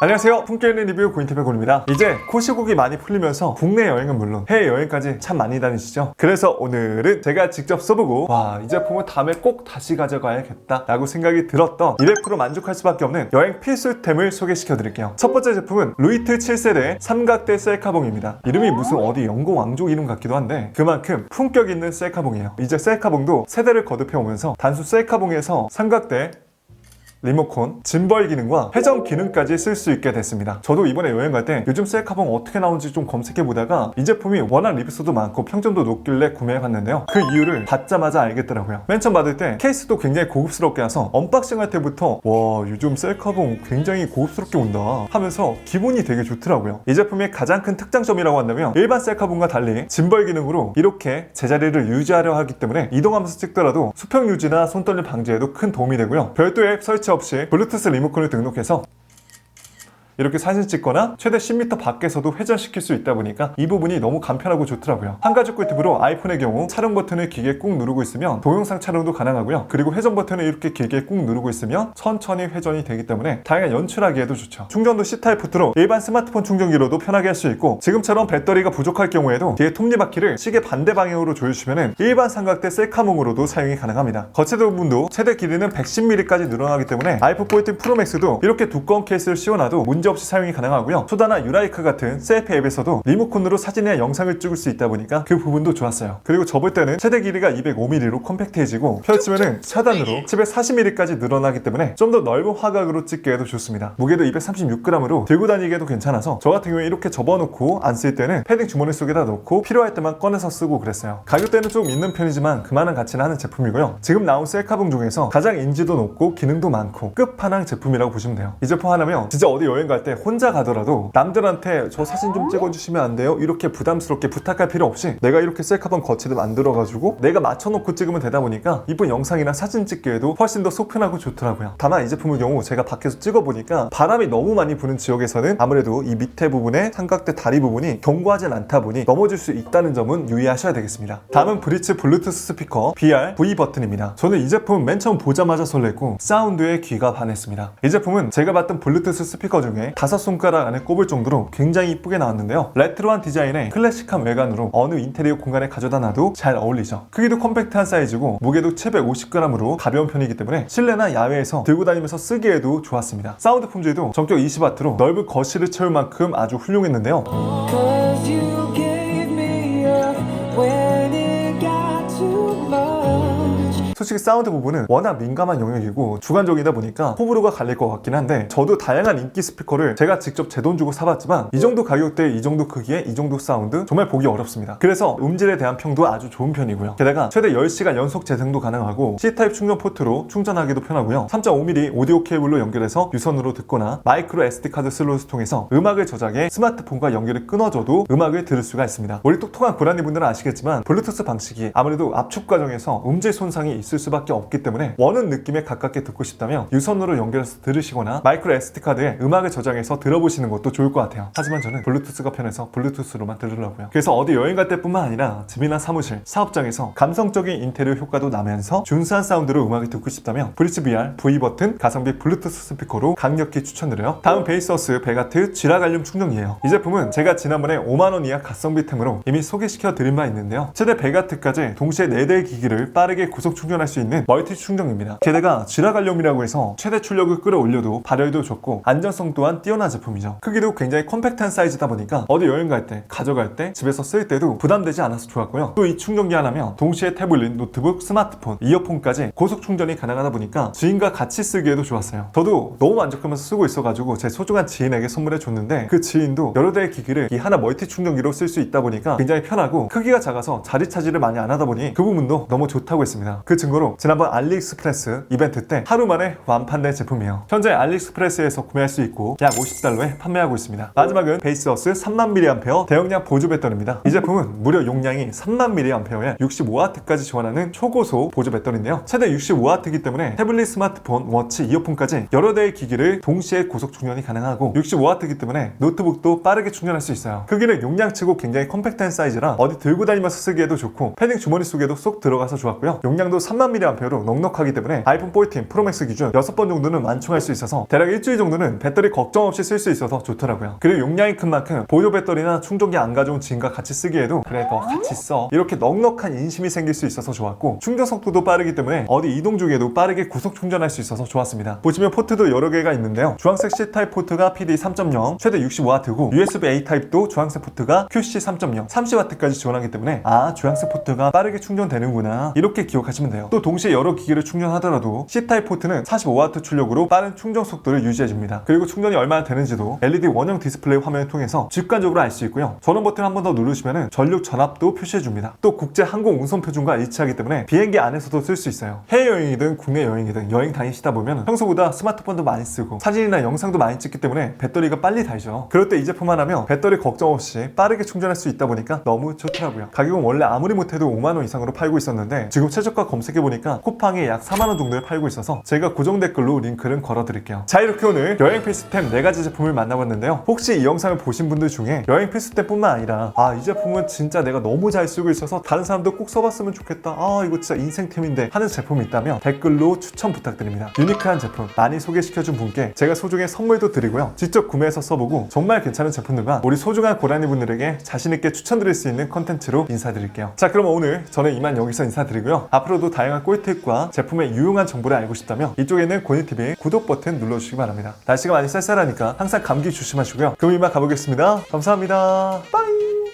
안녕하세요. 품격 있는 리뷰 고인태배 고입니다 이제 코시국이 많이 풀리면서 국내 여행은 물론 해외 여행까지 참 많이 다니시죠? 그래서 오늘은 제가 직접 써보고 와, 이 제품은 다음에 꼭 다시 가져가야겠다 라고 생각이 들었던 200% 만족할 수밖에 없는 여행 필수템을 소개시켜 드릴게요. 첫 번째 제품은 루이트 7세대 삼각대 셀카봉입니다. 이름이 무슨 어디 영국 왕족 이름 같기도 한데 그만큼 품격 있는 셀카봉이에요. 이제 셀카봉도 세대를 거듭해 오면서 단순 셀카봉에서 삼각대 리모컨, 짐벌 기능과 회전 기능까지 쓸 수 있게 됐습니다. 저도 이번에 여행 갈 때 요즘 셀카봉 어떻게 나오는지 좀 검색해 보다가 이 제품이 워낙 리뷰수도 많고 평점도 높길래 구매해 봤는데요. 그 이유를 받자마자 알겠더라고요. 맨 처음 받을 때 케이스도 굉장히 고급스럽게 와서 언박싱 할 때부터 와 요즘 셀카봉 굉장히 고급스럽게 온다 하면서 기분이 되게 좋더라고요. 이 제품의 가장 큰 특장점이라고 한다면 일반 셀카봉과 달리 짐벌 기능으로 이렇게 제자리를 유지하려 하기 때문에 이동하면서 찍더라도 수평 유지나 손떨림 방지에도 큰 도움이 되고요. 별도 앱 설치 없이 블루투스 리모컨을 등록해서 이렇게 사진 찍거나 최대 10m 밖에서도 회전시킬 수 있다 보니까 이 부분이 너무 간편하고 좋더라고요. 한 가지 꿀팁으로 아이폰의 경우 촬영 버튼을 길게 꾹 누르고 있으면 동영상 촬영도 가능하고요. 그리고 회전 버튼을 이렇게 길게 꾹 누르고 있으면 천천히 회전이 되기 때문에 다양한 연출하기에도 좋죠. 충전도 C타입 포트로 일반 스마트폰 충전기로도 편하게 할 수 있고 지금처럼 배터리가 부족할 경우에도 뒤에 톱니바퀴를 시계 반대 방향으로 조여주시면 일반 삼각대 셀카몽으로도 사용이 가능합니다. 거치대 부분도 최대 길이는 110mm까지 늘어나기 때문에 아이폰 14 프로 맥스도 이렇게 두꺼운 케이스를 씌워놔도 문제 없이 사용이 가능하고요. 소다나 유라이크 같은 셀피 앱에서도 리모컨으로 사진이나 영상을 찍을 수 있다 보니까 그 부분도 좋았어요. 그리고 접을 때는 최대 길이가 205mm로 컴팩트해지고 펼치면은 차단으로 740mm까지 늘어나기 때문에 좀 더 넓은 화각으로 찍기에도 좋습니다. 무게도 236g으로 들고 다니기에도 괜찮아서 저 같은 경우에 이렇게 접어놓고 안 쓸 때는 패딩 주머니 속에다 넣고 필요할 때만 꺼내서 쓰고 그랬어요. 가격대는 좀 있는 편이지만 그만한 가치는 하는 제품이고요. 지금 나온 셀카봉 중에서 가장 인지도 높고 기능도 많고 끝판왕 제품이라고 보시면 돼요. 이 제품 하나면 진짜 어디 여행 갈 때 혼자 가더라도 남들한테 저 사진 좀 찍어주시면 안 돼요? 이렇게 부담스럽게 부탁할 필요 없이 내가 이렇게 셀카봉 거치대 만들어가지고 내가 맞춰놓고 찍으면 되다 보니까 이쁜 영상이나 사진 찍기에도 훨씬 더 속편하고 좋더라고요. 다만 이 제품의 경우 제가 밖에서 찍어보니까 바람이 너무 많이 부는 지역에서는 아무래도 이 밑에 부분에 삼각대 다리 부분이 견고하진 않다 보니 넘어질 수 있다는 점은 유의하셔야 되겠습니다. 다음은 브리츠 블루투스 스피커 BR V 버튼입니다. 저는 이 제품 맨 처음 보자마자 설렜고 사운드에 귀가 반했습니다. 이 제품은 제가 봤던 블루투스 스피커 중에 다섯 손가락 안에 꼽을 정도로 굉장히 이쁘게 나왔는데요. 레트로한 디자인에 클래식한 외관으로 어느 인테리어 공간에 가져다 놔도 잘 어울리죠. 크기도 컴팩트한 사이즈고 무게도 750g으로 가벼운 편이기 때문에 실내나 야외에서 들고 다니면서 쓰기에도 좋았습니다. 사운드 품질도 전격 20W로 넓은 거실을 채울 만큼 아주 훌륭했는데요. When it got too much. 솔직히 사운드 부분은 워낙 민감한 영역이고 주관적이다 보니까 호불호가 갈릴 것 같긴 한데 저도 다양한 인기 스피커를 제가 직접 제 돈 주고 사봤지만 이 정도 가격대에 이 정도 크기에 이 정도 사운드 정말 보기 어렵습니다. 그래서 음질에 대한 평도 아주 좋은 편이고요. 게다가 최대 10시간 연속 재생도 가능하고 C타입 충전 포트로 충전하기도 편하고요. 3.5mm 오디오 케이블로 연결해서 유선으로 듣거나 마이크로 SD카드 슬롯을 통해서 음악을 저장해 스마트폰과 연결을 끊어줘도 음악을 들을 수가 있습니다. 우리 똑똑한 고라니 분들은 아시겠지만 블루투스 방식이 아무래도 압축 과정에서 음질 손상이 있을 수밖에 없기 때문에 원하는 느낌에 가깝게 듣고 싶다면 유선으로 연결해서 들으시거나 마이크로 SD카드에 음악을 저장해서 들어보시는 것도 좋을 것 같아요. 하지만 저는 블루투스가 편해서 블루투스로만 들으려고요. 그래서 어디 여행 갈 때뿐만 아니라 집이나 사무실, 사업장에서 감성적인 인테리어 효과도 나면서 준수한 사운드로 음악을 듣고 싶다면 브리츠 VR V 버튼 가성비 블루투스 스피커로 강력히 추천드려요. 다음 베이서스 베가트 쥐라갈륨 충전기예요. 이 제품은 제가 지난번에 5만 원 이하 가성비템으로 이미 소개시켜 드린 바 있는데요. 최대 베가트까지 동시에 4대의 기기를 빠르게 고속 충전 할 수 있는 멀티 충전기입니다. 게다가 쥐라갈륨이라고 해서 최대 출력을 끌어올려도 발열도 좋고 안전성 또한 뛰어난 제품이죠. 크기도 굉장히 컴팩트한 사이즈다 보니까 어디 여행 갈 때, 가져갈 때, 집에서 쓸 때도 부담되지 않아서 좋았고요. 또 이 충전기 하나면 동시에 태블릿, 노트북, 스마트폰, 이어폰까지 고속 충전이 가능하다 보니까 지인과 같이 쓰기에도 좋았어요. 저도 너무 만족하면서 쓰고 있어가지고 제 소중한 지인에게 선물해 줬는데 그 지인도 여러 대의 기기를 이 하나 멀티 충전기로 쓸 수 있다 보니까 굉장히 편하고 크기가 작아서 자리 차지를 많이 안 하다 보니 그 부분도 너무 좋다고 했습니다. 그 증 거로 지난번 알리익스프레스 이벤트 때 하루 만에 완판된 제품이에요. 현재 알리익스프레스에서 구매할 수 있고 약 50달러에 판매하고 있습니다. 마지막은 베이스어스 3만 mAh 대용량 보조 배터리입니다. 이 제품은 무려 용량이 3만 mAh에 65W까지 지원하는 초고속 보조 배터리인데요. 최대 65W이기 때문에 태블릿, 스마트폰, 워치, 이어폰까지 여러 대의 기기를 동시에 고속 충전이 가능하고 65W이기 때문에 노트북도 빠르게 충전할 수 있어요. 크기는 용량치고 굉장히 컴팩트한 사이즈라 어디 들고 다니면서 쓰기에도 좋고 패딩 주머니 속에도 쏙 들어가서 좋았고요. 용량도 3 3000mAh로 넉넉하기 때문에 아이폰 14 프로맥스 기준 6번 정도는 완충할 수 있어서 대략 일주일 정도는 배터리 걱정 없이 쓸 수 있어서 좋더라고요. 그리고 용량이 큰 만큼 보조 배터리나 충전기 안 가져온 지인과 같이 쓰기에도 그래 너 같이 써 이렇게 넉넉한 인심이 생길 수 있어서 좋았고 충전 속도도 빠르기 때문에 어디 이동 중에도 빠르게 구속 충전할 수 있어서 좋았습니다. 보시면 포트도 여러 개가 있는데요. 주황색 C타입 포트가 PD 3.0 최대 65W고 USB-A 타입도 주황색 포트가 QC 3.0 30W까지 지원하기 때문에 아 주황색 포트가 빠르게 충전되는구나 이렇게 기억하시면 돼요. 또 동시에 여러 기기를 충전하더라도 C타입 포트는 45W 출력으로 빠른 충전 속도를 유지해줍니다. 그리고 충전이 얼마나 되는지도 LED 원형 디스플레이 화면을 통해서 직관적으로 알 수 있고요. 전원 버튼 한 번 더 누르시면 전력 전압도 표시해줍니다. 또 국제 항공 운송 표준과 일치하기 때문에 비행기 안에서도 쓸 수 있어요. 해외 여행이든 국내 여행이든 여행 다니시다 보면 평소보다 스마트폰도 많이 쓰고 사진이나 영상도 많이 찍기 때문에 배터리가 빨리 닳죠. 그럴 때 이 제품 하나면 배터리 걱정 없이 빠르게 충전할 수 있다 보니까 너무 좋더라고요. 가격은 원래 아무리 못해도 5만 원 이상으로 팔고 있었는데 지금 최저가 검색해 보니까 쿠팡에 약 4만 원 정도에 팔고 있어서 제가 고정 댓글로 링크를 걸어드릴게요. 자 이렇게 오늘 여행 필수템 4가지 제품을 만나봤는데요. 혹시 이 영상을 보신 분들 중에 여행 필수템뿐만 아니라 아 이 제품은 진짜 내가 너무 잘 쓰고 있어서 다른 사람도 꼭 써봤으면 좋겠다. 아 이거 진짜 인생템인데 하는 제품이 있다면 댓글로 추천 부탁드립니다. 유니크한 제품 많이 소개시켜준 분께 제가 소중히 선물도 드리고요. 직접 구매해서 써보고 정말 괜찮은 제품들과 우리 소중한 고라니 분들에게 자신있게 추천드릴 수 있는 컨텐츠로 인사드릴게요. 자 그럼 오늘 저는 이만 여기서 인사드리고요. 앞으로도 다양한 꿀팁과 제품의 유용한 정보를 알고 싶다면 이쪽에 있는 고니TV 구독 버튼 눌러주시기 바랍니다. 날씨가 많이 쌀쌀하니까 항상 감기 조심하시고요. 그럼 이만 가보겠습니다. 감사합니다. 빠이